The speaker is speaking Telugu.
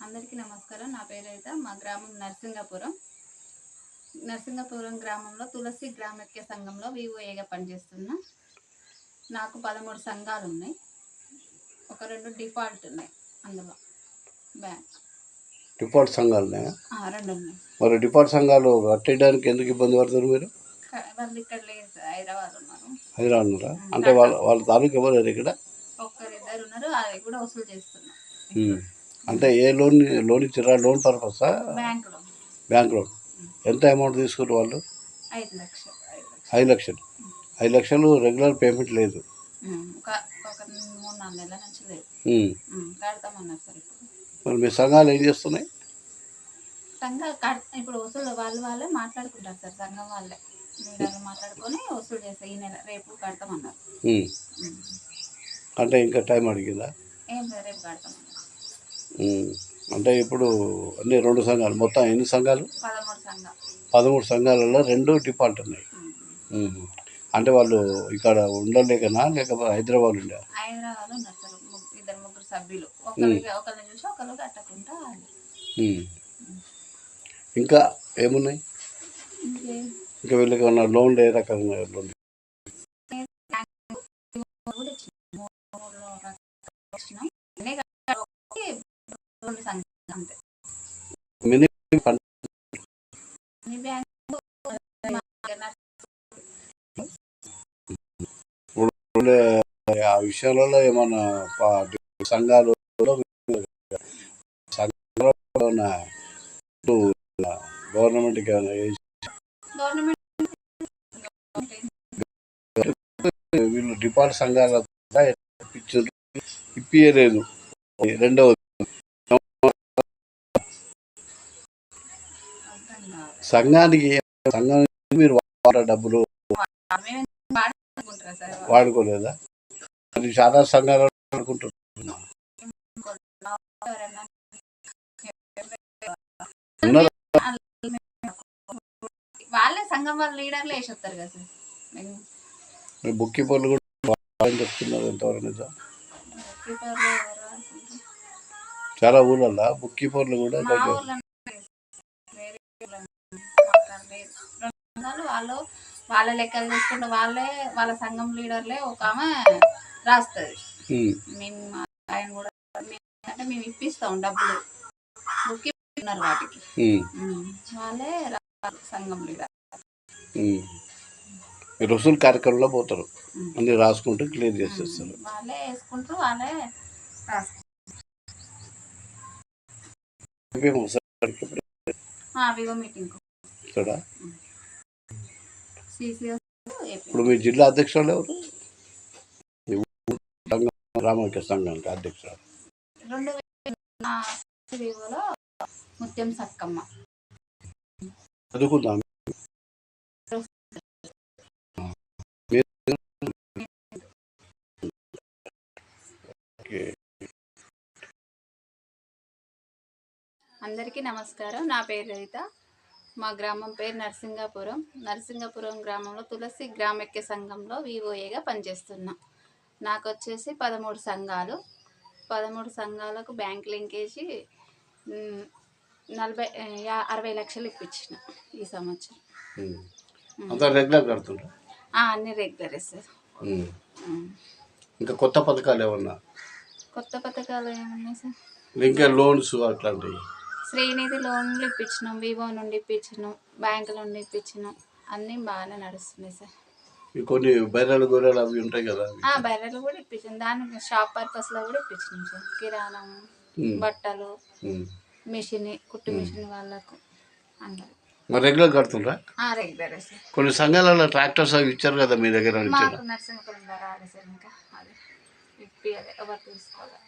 అందరికీ నమస్కారం. నా పేరు అయితే మా గ్రామం నరసింగపురం. నరసింగపురం గ్రామంలో తులసి గ్రామక్య సంఘంలో వివోఏగా పనిచేస్తున్నా నాకు పదమూడు సంఘాలు ఉన్నాయి. ఒక రెండు డిఫాల్ట్ ఉన్నాయి అందులో. బ్యాంక్ డిఫాల్ట్ సంఘాలు రెండు ఉన్నాయి. మరి డిఫాల్ట్ సంఘాలు కట్టేయడానికి ఎందుకు ఇబ్బంది పడతారు మీరు? వాళ్ళు ఇక్కడ లేదు. హైదరాబాద్ ఉన్నారు. హైదరాబాద్ ఉన్నారా? అంటే వాళ్ళ వాళ్ళ తాలూకు ఎవరు ఇక్కడ? ఒక్కరిద్దరు ఉన్నారు. అది కూడా వసూలు చేస్తున్నాం. ఉమ్. అంటే ఏ లోన్ లోన్ ఇచ్చారా లోన్ పర్పసా? బ్యాంక్ లోన్ ఎంత అమౌంట్ తీసుకున్నారు వాళ్ళు? ఐదు లక్షలు. ఐదు లక్షలు రెగ్యులర్ పేమెంట్ లేదు. మరి మీ సంఘాలు ఏం చేస్తున్నాయి? ఇప్పుడు వసూలు వాళ్ళు వాళ్ళే మాట్లాడుకుంటారు సార్ సంఘం వాళ్ళే. మాట్లాడుకొని వసూలు చేస్తారు ఈ నెల రేపు కడతామన్నారు. అంటే ఇంకా టైం అడిగిందా? ఏం రేపు కడతామన్నారు. అంటే ఇప్పుడు అన్ని రెండు సంఘాలు. మొత్తం ఎన్ని సంఘాలు? పదమూడు సంఘం పదమూడు సంఘాలలో రెండు డిఫాల్ట్ ఉన్నాయి. అంటే వాళ్ళు ఇక్కడ ఉండలేకనా? లేకపోతే హైదరాబాద్ ఉండే. ఇంకా ఏమున్నాయి? ఇంకేం? వీళ్ళకి ఏమన్నా లోన్లు ఏ రకంగా లోన్ అంతే మినీ ఉండే ఆ విషయాలలో ఏమన్నా సంఘాలు గవర్నమెంట్ వీళ్ళు డిపార్ట్ సంఘాల ఇప్పియలేదు. రెండవది అర్థం కాదు. సంఘానికి సంఘానికి మీరు వాడే డబ్బులు? వాడుకోలేదా? అది చాలా సంఘాలు వాడుకుంటారు ఎవరైనా ఉన్నారు వాళ్ళే సంఘం వాళ్ళ లీడర్లు వేసేస్తారు కదా సార్. మేము బుక్ కీపర్లు కూడా చెప్తున్నారు ఎంతవరకు నిజం? చాలా ఊళ్ళల్లో బుక్ కీపర్లు కూడా వాళ్ళు వాళ్ళ లెక్కలు తీసుకుంటే వాళ్ళే వాళ్ళ సంఘం లీడర్లే ఒక ఆమె రాస్తుంది. మేము ఆయన కూడా మేము అంటే మేము ఇప్పిస్తాం డబ్బులు. ఉన్నారు వాటికి. వాళ్ళే సంఘం లీడర్. వసూలు కార్యక్రమంలో పోతారు. అన్ని రాసుకుంటూ క్లియర్ చేసేస్తారు. వాళ్ళే వేసుకుంటారు వాళ్ళే వివో మీటింగ్ ఇక్కడ ఇప్పుడు మీ జిల్లా అధ్యక్షులు ఎవరు? సంఘం రామకృష్ణ సంఘానికి అధ్యక్షుడు రెండు వేల నా వివోలో ముత్యం సక్కమ్మ. చదువుకుందాం. అందరికీ నమస్కారం. నా పేరు రహిత మా గ్రామం పేరు నరసింగాపురం. నరసింగాపురం గ్రామంలో తులసి గ్రామక్య సంఘంలో వివోఏగా పనిచేస్తున్నా. నాకు వచ్చేసి పదమూడు సంఘాలు. పదమూడు సంఘాలకు బ్యాంక్ లింకేసి మ్, నలభై అరవై లక్షలు ఇప్పించిన ఈ సంవత్సరం. రెగ్యులర్ అన్ని రెగ్యులరే సార్. ఇంకా కొత్త పథకాలు ఏమన్నా? కొత్త పథకాలు ఏమున్నాయి సార్? ఇంకా లోన్స్ అట్లాంటివి. శ్రీనిధి లోన్లు ఇప్పించినాం వివో నుండి ఇప్పించినాం బ్యాంకు నుండి ఇప్పించినాం. అన్నీ బాగానే నడుస్తున్నాయి సార్. ఈ కొన్ని బైరాలు గొర్రెలు అవి ఉంటాయి కదా. ఆ బర్రెలు కూడా ఇప్పించాం దానికి షాప్ పర్పస్లో కూడా ఇప్పించినాం సార్. కిరాణం. బట్టలు. మిషన్ కుట్టు మిషన్ వాళ్ళకు అందరు. మరి రెగ్యులర్ కడుతుండ్రా? Regular sir. కొన్ని సంఘాలలో ట్రాక్టర్స్ అవి ఇచ్చారు కదా మీ దగ్గర నుంచి? మాకు నర్సింహపురం రాలేదు సార్ ఇంకా. అది ఎవరు తీసుకోవాలి.